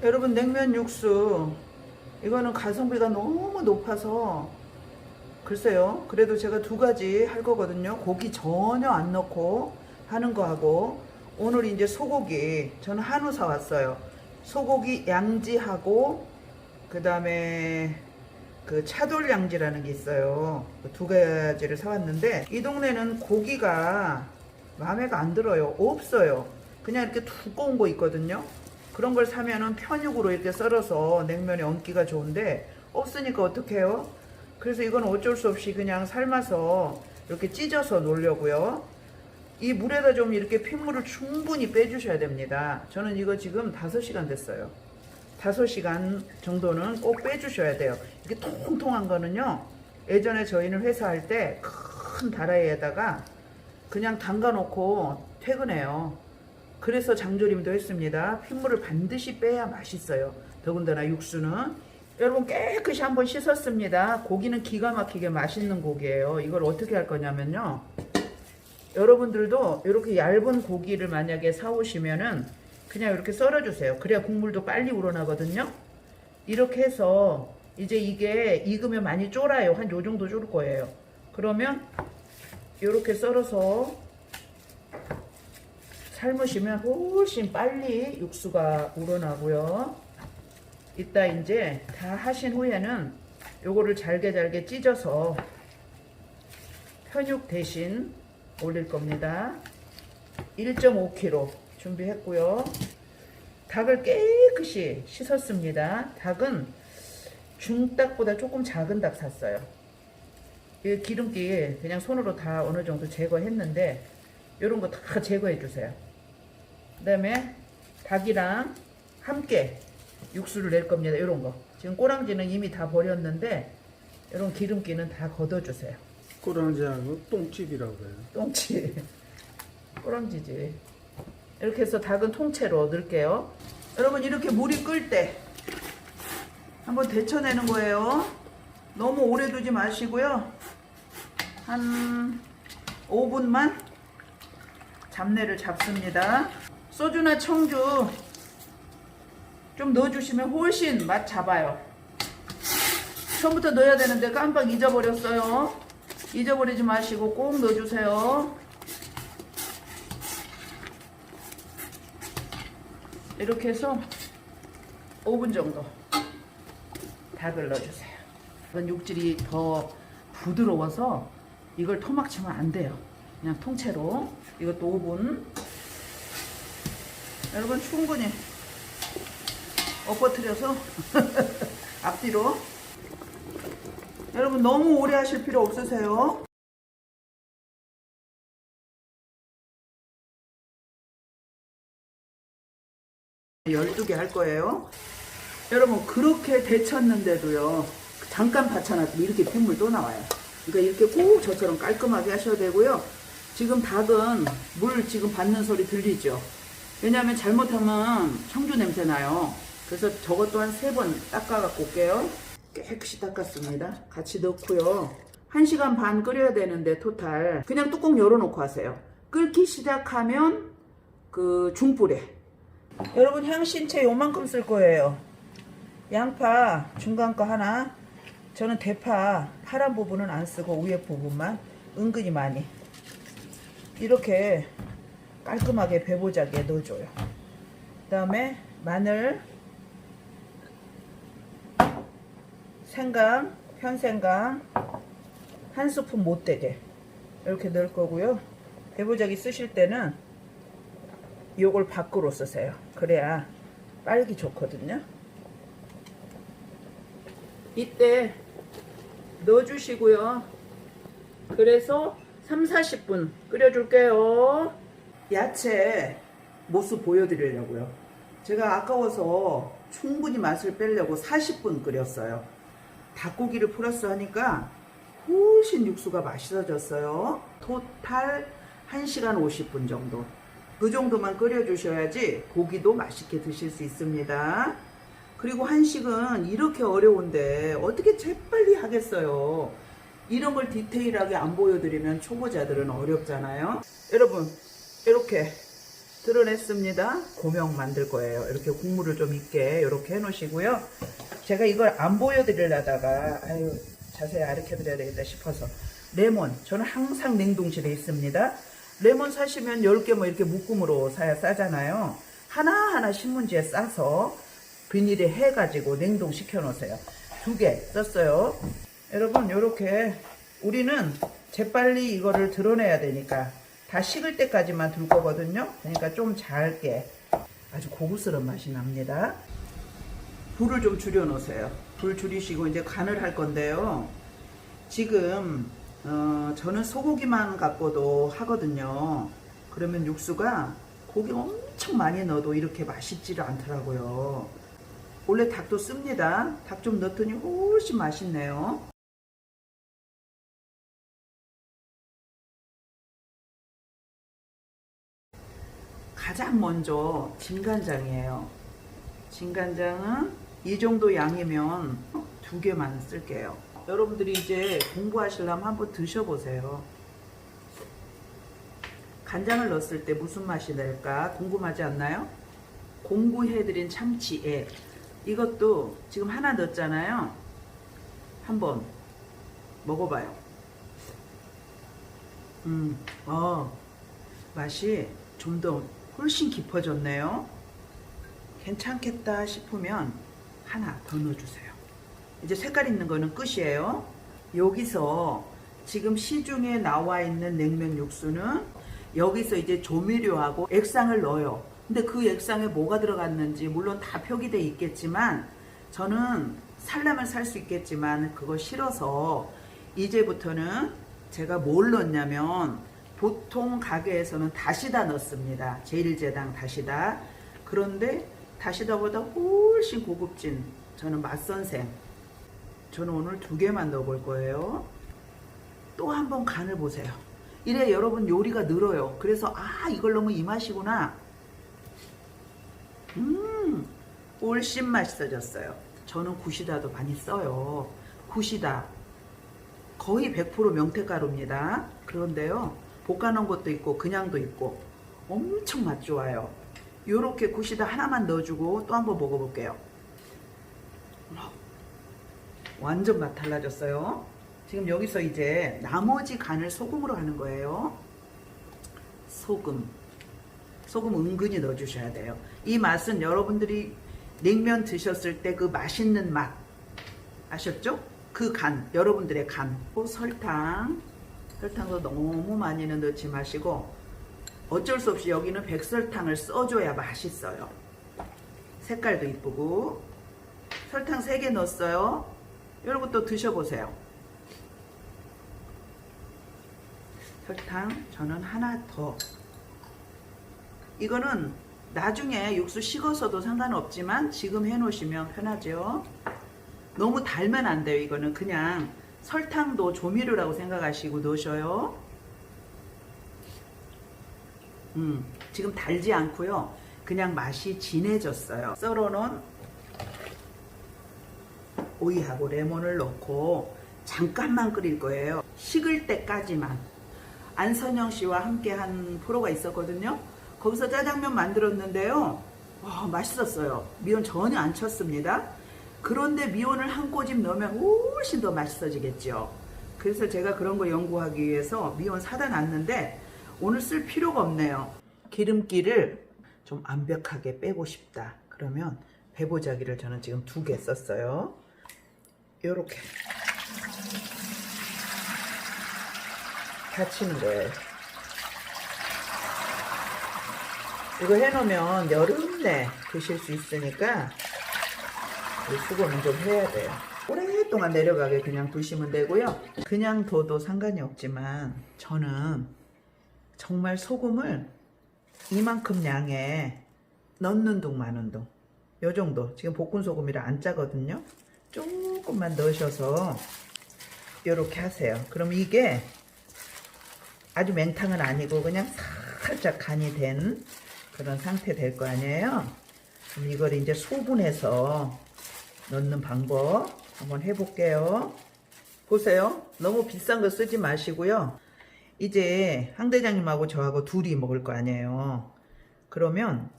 여러분 냉면 육수 이거는 가성비가 너무 높아서 글쎄요. 그래도 제가 두 가지 할 거거든요. 고기 전혀 안 넣고 하는 거 하고 오늘 이제 소고기 저는 한우 사왔어요. 소고기 양지하고 그 다음에 그 차돌 양지라는 게 있어요. 그두 가지를 사왔는데 이 동네는 고기가 마음에가 안 들어요. 없어요. 그냥 이렇게 두꺼운 거 있거든요 그런 걸 사면은 편육으로 이렇게 썰어서 냉면에 얹기가 좋은데 없으니까 어떡해요? 그래서 이건 어쩔 수 없이 그냥 삶아서 이렇게 찢어서 놓으려고요. 이 물에다 좀 이렇게 핏물을 충분히 빼주셔야 됩니다. 저는 이거 지금 5시간 됐어요. 5시간 정도는 꼭 빼주셔야 돼요. 이렇게 통통한 거는요. 예전에 저희는 회사 할 때 큰 다라이에다가 그냥 담가 놓고 퇴근해요. 그래서 장조림도 했습니다. 핏물을 반드시 빼야 맛있어요. 더군다나 육수는 여러분 깨끗이 한번 씻었습니다. 고기는 기가 막히게 맛있는 고기예요. 이걸 어떻게 할 거냐면요. 여러분들도 이렇게 얇은 고기를 만약에 사오시면은 그냥 이렇게 썰어주세요. 그래야 국물도 빨리 우러나거든요. 이렇게 해서 이제 이게 익으면 많이 쫄아요. 한 요 정도 쫄 거예요. 그러면 이렇게 썰어서 삶으시면 훨씬 빨리 육수가 우러나고요. 이따 이제 다 하신 후에는 요거를 잘게 잘게 찢어서 편육 대신 올릴 겁니다. 1.5kg 준비했고요. 닭을 깨끗이 씻었습니다. 닭은 중닭보다 조금 작은 닭 샀어요. 이 기름기 그냥 손으로 다 어느 정도 제거했는데 이런 거 다 제거해 주세요. 그 다음에 닭이랑 함께 육수를 낼 겁니다. 이런 거. 지금 꼬랑지는 이미 다 버렸는데 이런 기름기는 다 걷어주세요. 꼬랑지하고 똥집이라고 해요. 똥치. 꼬랑지지. 이렇게 해서 닭은 통째로 넣을게요. 여러분 이렇게 물이 끓 때 한번 데쳐내는 거예요. 너무 오래 두지 마시고요. 한 5분만 잡내를 잡습니다. 소주나 청주 좀 넣어주시면 훨씬 맛 잡아요. 처음부터 넣어야 되는데 깜빡 잊어버렸어요. 잊어버리지 마시고 꼭 넣어주세요. 이렇게 해서 5분 정도 닭을 넣어주세요. 이건 육질이 더 부드러워서 이걸 토막 치면 안 돼요. 그냥 통째로 이것도 5분. 여러분 충분히 엎어뜨려서 앞뒤로 여러분 너무 오래 하실 필요 없으세요. 열두 개 할 거예요. 여러분 그렇게 데쳤는데도요. 잠깐 받쳐놨으면 이렇게 핏물 또 나와요. 그러니까 이렇게 꼭 저처럼 깔끔하게 하셔야 되고요. 지금 닭은 물 지금 받는 소리 들리죠? 왜냐하면 잘못하면 청주 냄새 나요. 그래서 저것도 한 세 번 닦아갖고 올게요. 깨끗이 닦았습니다. 같이 넣고요. 1시간 반 끓여야 되는데 토탈 그냥 뚜껑 열어놓고 하세요. 끓기 시작하면 그 중불에 여러분 향신채 요만큼 쓸 거예요. 양파 중간 거 하나 저는 대파 파란 부분은 안 쓰고 위에 부분만 은근히 많이 이렇게 깔끔하게 배보자기에 넣어줘요. 그 다음에 마늘 생강, 편생강 한 스푼 못 되게 이렇게 넣을 거고요. 배보자기 쓰실 때는 요걸 밖으로 쓰세요. 그래야 빨기 좋거든요. 이때 넣어주시고요. 그래서 3, 40분 끓여줄게요. 야채 모습 보여드리려고요. 제가 아까워서 충분히 맛을 빼려고 40분 끓였어요. 닭고기를 플러스 하니까 훨씬 육수가 맛있어졌어요. 토탈 1시간 50분 정도. 그 정도만 끓여주셔야지 고기도 맛있게 드실 수 있습니다. 그리고 한식은 이렇게 어려운데 어떻게 재빨리 하겠어요. 이런 걸 디테일하게 안 보여드리면 초보자들은 어렵잖아요. 여러분, 이렇게 드러냈습니다. 고명 만들 거예요. 이렇게 국물을 좀 있게 이렇게 해놓으시고요. 제가 이걸 안 보여드리려다가 아유 자세히 가르쳐드려야 되겠다 싶어서 레몬 저는 항상 냉동실에 있습니다. 레몬 사시면 10개 뭐 이렇게 묶음으로 사야 싸잖아요. 하나하나 신문지에 싸서 비닐에 해가지고 냉동시켜 놓으세요. 두 개 썼어요. 여러분 요렇게 우리는 재빨리 이거를 드러내야 되니까 다 식을 때까지만 둘 거거든요. 그러니까 좀 잘게 아주 고급스러운 맛이 납니다. 불을 좀 줄여 놓으세요. 불 줄이시고 이제 간을 할 건데요. 지금 어, 저는 소고기만 갖고도 하거든요. 그러면 육수가 고기 엄청 많이 넣어도 이렇게 맛있지를 않더라고요. 원래 닭도 씁니다. 닭 좀 넣더니 훨씬 맛있네요. 가장 먼저 진간장이에요. 진간장은 이 정도 양이면 두 개만 쓸게요. 여러분들이 이제 공부하시려면 한번 드셔보세요. 간장을 넣었을 때 무슨 맛이 날까 궁금하지 않나요? 공부해드린 참치에 이것도 지금 하나 넣었잖아요. 한번 먹어봐요. 음, 어, 맛이 좀 더 훨씬 깊어졌네요. 괜찮겠다 싶으면 하나 더 넣어주세요. 이제 색깔 있는 거는 끝이에요. 여기서 지금 시중에 나와 있는 냉면 육수는 여기서 이제 조미료하고 액상을 넣어요. 근데 그 액상에 뭐가 들어갔는지 물론 다 표기돼 있겠지만 저는 살려면 살 수 있겠지만 그거 싫어서 이제부터는 제가 뭘 넣냐면 보통 가게에서는 다시다 넣습니다. 제일제당 다시다. 그런데 다시다보다 훨씬 고급진 저는 맛선생. 저는 오늘 두 개만 넣어볼 거예요. 또 한 번 간을 보세요. 이래 여러분 요리가 늘어요. 그래서 아 이걸 넣으면 이 맛이구나. 음 훨씬 맛있어졌어요. 저는 구시다도 많이 써요. 구시다 거의 100% 명태가루입니다. 그런데요 볶아놓은 것도 있고 그냥도 있고 엄청 맛 좋아요. 요렇게 구시다 하나만 넣어주고 또 한번 먹어볼게요. 완전 맛 달라졌어요. 지금 여기서 이제 나머지 간을 소금으로 하는 거예요. 소금. 소금 은근히 넣어주셔야 돼요. 이 맛은 여러분들이 냉면 드셨을 때 그 맛있는 맛 아셨죠? 그 간, 여러분들의 간. 또 설탕. 설탕도 너무 많이는 넣지 마시고 어쩔 수 없이 여기는 백설탕을 써줘야 맛있어요. 색깔도 이쁘고 설탕 3개 넣었어요. 여러분 또 드셔보세요. 설탕 저는 하나 더. 이거는 나중에 육수 식어서도 상관없지만 지금 해놓으시면 편하죠. 너무 달면 안 돼요. 이거는 그냥 설탕도 조미료라고 생각하시고 넣으셔요. 음, 지금 달지 않고요. 그냥 맛이 진해졌어요. 썰어놓은 오이하고 레몬을 넣고 잠깐만 끓일 거예요. 식을 때까지만. 안선영 씨와 함께 한 프로가 있었거든요. 거기서 짜장면 만들었는데요. 와, 맛있었어요. 미원 전혀 안 쳤습니다. 그런데 미원을 한 꼬집 넣으면 훨씬 더 맛있어지겠죠. 그래서 제가 그런 거 연구하기 위해서 미원 사다 놨는데 오늘 쓸 필요가 없네요. 기름기를 좀 완벽하게 빼고 싶다. 그러면 배보자기를 저는 지금 두 개 썼어요. 요렇게 다치는 거예요. 이거 해놓으면 여름 내 드실 수 있으니까 이 수고는 좀 해야 돼요. 오랫동안 내려가게 그냥 두시면 되고요. 그냥 둬도 상관이 없지만 저는 정말 소금을 이만큼 양에 넣는 둥 마는 둥. 요 정도. 지금 볶은 소금이라 안 짜거든요. 조금만 넣으셔서 이렇게 하세요. 그럼 이게 아주 맹탕은 아니고 그냥 살짝 간이 된 그런 상태 될 거 아니에요. 이걸 이제 소분해서 넣는 방법 한번 해볼게요. 보세요. 너무 비싼 거 쓰지 마시고요. 이제 황 대장님하고 저하고 둘이 먹을 거 아니에요. 그러면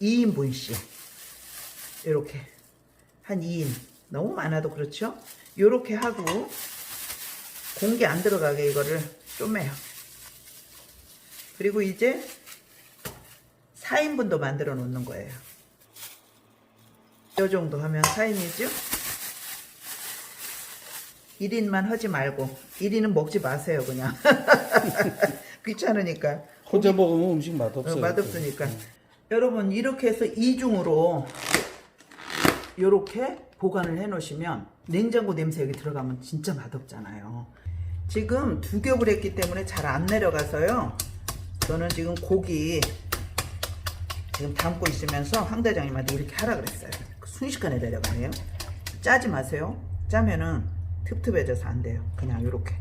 2인분씩 이렇게 한 2인 너무 많아도 그렇죠? 이렇게 하고 공기 안 들어가게 이거를 쪼매요. 그리고 이제 4인분도 만들어 놓는 거예요. 이 정도 하면 4인이죠? 1인만 하지 말고 1인은 먹지 마세요 그냥. 귀찮으니까. 혼자 먹으면 음식 맛없어요. 어, 맛없으니까. 여러분 이렇게 해서 이중으로 이렇게 보관을 해 놓으시면 냉장고 냄새 여기 들어가면 진짜 맛없잖아요. 지금 두 겹을 했기 때문에 잘 안 내려가서요. 저는 지금 고기 지금 담고 있으면서 황 대장님한테 이렇게 하라 그랬어요 순식간에 내려가네요 짜지 마세요 짜면은 틉틉해져서 안 돼요 그냥 이렇게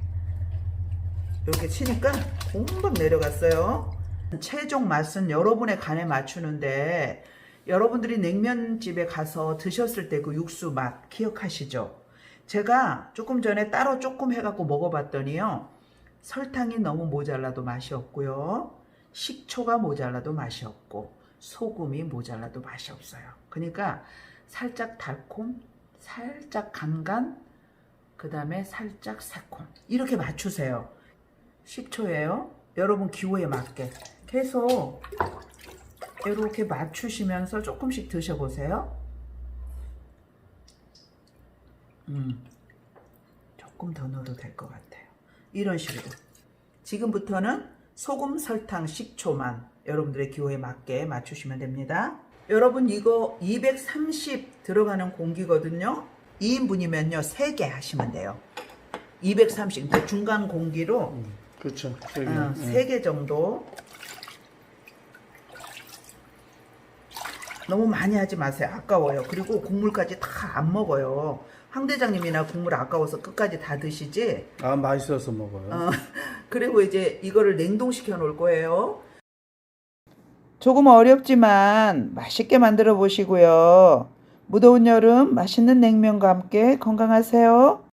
이렇게 치니까 금방 내려갔어요. 최종 맛은 여러분의 간에 맞추는데 여러분들이 냉면집에 가서 드셨을 때 그 육수 맛 기억하시죠? 제가 조금 전에 따로 조금 해갖고 먹어봤더니요. 설탕이 너무 모자라도 맛이 없고요. 식초가 모자라도 맛이 없고 소금이 모자라도 맛이 없어요. 그러니까 살짝 달콤, 살짝 간간, 그 다음에 살짝 새콤 이렇게 맞추세요. 식초예요. 여러분 기호에 맞게 계속 이렇게 맞추시면서 조금씩 드셔보세요. 음, 조금 더 넣어도 될 것 같아요. 이런 식으로. 지금부터는 소금, 설탕, 식초만 여러분들의 기호에 맞게 맞추시면 됩니다. 여러분 이거 230 들어가는 공기거든요. 2인분이면요 3개 하시면 돼요. 230, 그러니까 중간 공기로 음, 그렇죠. 저기, 어, 예. 3개 정도. 너무 많이 하지 마세요. 아까워요. 그리고 국물까지 다 안 먹어요. 황 대장님이나 국물 아까워서 끝까지 다 드시지. 아 맛있어서 먹어요. 어, 그리고 이제 이거를 냉동시켜 놓을 거예요. 조금 어렵지만 맛있게 만들어 보시고요. 무더운 여름 맛있는 냉면과 함께 건강하세요.